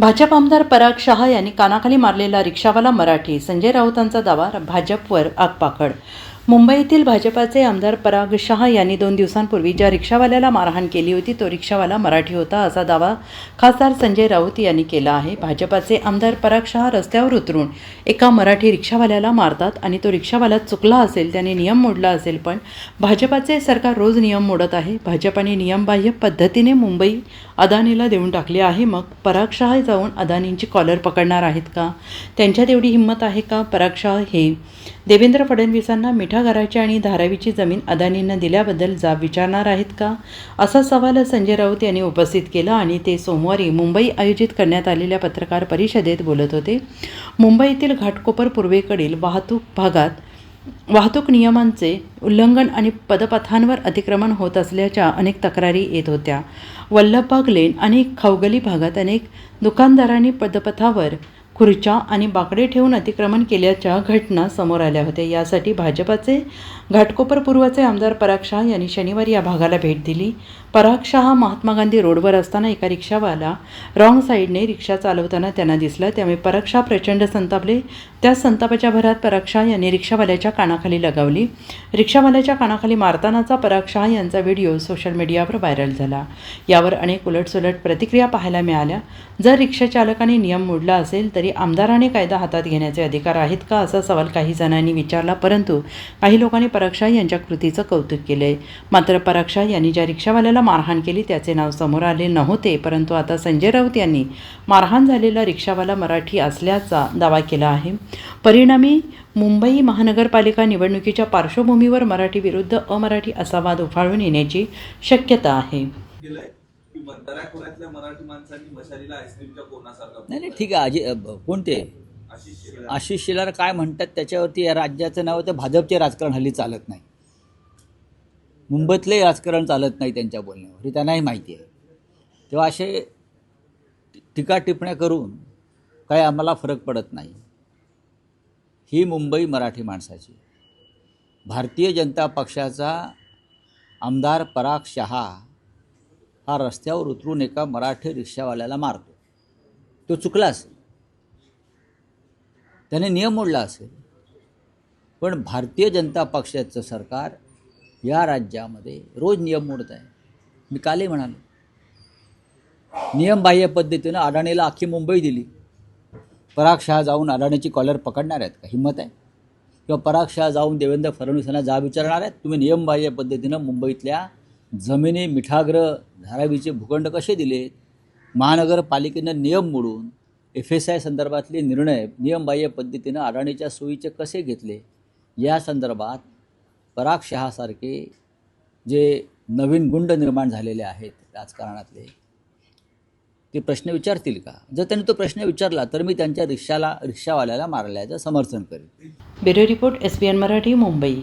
भाजप आमदार पराग शहा यांनी कानाखाली मारलेला रिक्षावाला मराठी. संजय राऊतांचा दावा भाजपवर आगपाखड मुंबईतील भाजपाचे आमदार पराग शहा यांनी दोन दिवसांपूर्वी ज्या रिक्षावाल्याला मारहाण केली होती तो रिक्षावाला मराठी होता असा दावा खासदार संजय राऊत यांनी केला आहे. भाजपाचे आमदार पराग शहा रस्त्यावर उतरून एका मराठी रिक्षावाल्याला मारतात आणि तो रिक्षावाला चुकला असेल त्याने नियम मोडला असेल पण भाजपाचे सरकार रोज नियम मोडत आहे. भाजपाने नियमबाह्य पद्धतीने मुंबई अदानीला देऊन टाकली आहे. मग पराग शहा जाऊन अदानींची कॉलर पकडणार आहेत का? त्यांच्यात एवढी हिंमत आहे का? पराग शहा हे देवेंद्र फडणवीसांना मिठागराची आणि धारावीची जमीन अदानींना दिल्याबद्दल जाब विचारणार आहेत का? असा सवाल संजय राऊत यांनी उपस्थित केला आणि ते सोमवारी मुंबई आयोजित करण्यात आलेल्या पत्रकार परिषदेत बोलत होते. मुंबईतील घाटकोपर पूर्वेकडील वाहतूक भागात वाहतूक नियमांचे उल्लंघन आणि पदपथांवर अतिक्रमण होत असल्याच्या अनेक तक्रारी येत होत्या. वल्लभबाग लेन आणि खौगली भागात अनेक दुकानदारांनी पदपथावर खुर्च्या आणि बाकडे ठेवून अतिक्रमण केल्याच्या घटना समोर आल्या होत्या. यासाठी भाजपाचे घाटकोपर पूर्वचे आमदार पराग शहा यांनी शनिवारी या भागाला भेट दिली. पराग शहा महात्मा गांधी रोडवर असताना एका रिक्षावाला रॉंग साईडने रिक्षा चालवताना त्यांना दिसला. त्यामुळे पराग शहा प्रचंड संतापले. त्या संतापाच्या भरात पराग शहा यांनी रिक्षावाल्याच्या कानाखाली लगावली. रिक्षावाल्याच्या कानाखाली मारतानाचा पराग शहा यांचा व्हिडिओ सोशल मीडियावर व्हायरल झाला. यावर अनेक उलटसुलट प्रतिक्रिया पाहायला मिळाल्या. जर रिक्षाचालकाने नियम मोडला असेल तरी आमदाराने कायदा हातात घेण्याचे अधिकार आहेत का असा सवाल काही जणांनी विचारला परंतु काही लोकांनी पराग यांच्या कृतीचं कौतुक केले मात्र पराग यांनी ज्या रिक्षावाल्याला मारहाण केली त्याचे नाव समोर आले नव्हते परंतु आता संजय राऊत यांनी मारहाण झालेला रिक्षावाला मराठी असल्याचा दावा केला आहे. परिणामी मुंबई महानगरपालिका निवडणुकीच्या पार्श्वभूमीवर मराठी विरुद्ध अमराठी असा वाद उफाळून येण्याची शक्यता आहे. की दऱ्याखोऱ्यातल्या मराठी माणसांनी मशालीला आईस्क्रीमच्या कोणासारखा नाही नाही ठीक आहे आजी अ, ब- कोणते? आशिष शेलार. आशिष शेलार काय म्हणतात त्याच्यावरती या राज्याचं नाव तर भाजपचे राजकारण हल्ली चालत नाही. मुंबईतले राजकारण चालत नाही त्यांच्या बोलण्यावर हे त्यांनाही माहिती आहे. तेव्हा असे टीका टिप्पण्या करून काही आम्हाला फरक पडत नाही. ही मुंबई मराठी माणसाची. भारतीय जनता पक्षाचा आमदार पराग शहा हा रस्त्यावर उतरून एका मराठी रिक्षावाल्याला मारतो. तो चुकला असेल. त्याने नियम मोडला असेल. पण भारतीय जनता पक्षाचं सरकार या राज्यामध्ये रोज नियम मोडत आहे. मी कालही म्हणालो. नियमबाह्य पद्धतीनं अडाणीला अख्खी मुंबई दिली. पराग शहा जाऊन अडाणीची कॉलर पकडणार आहेत का? हिंमत आहे? किंवा पराग शहा जाऊन देवेंद्र फडणवीसांना जा विचारणार आहेत? तुम्ही नियमबाह्य पद्धतीनं मुंबईतल्या जमिनी मिठाग्र धारावीचे भूखंड कसे दिले? महानगरपालिकेनं नियम मोडून एफ एस आय संदर्भातले निर्णय नियमबाह्य पद्धतीनं अडाणीच्या सोयीचे कसे घेतले? या संदर्भात पराग शहासारखे जे नवीन गुंड निर्माण झालेले आहेत राजकारणातले ते प्रश्न विचारतील का? जर त्यांनी तो प्रश्न विचारला तर मी त्यांच्या रिक्षाला रिक्षावाल्याला मारल्याचं समर्थन करेन. Bureau report S B N Marathi Mumbai.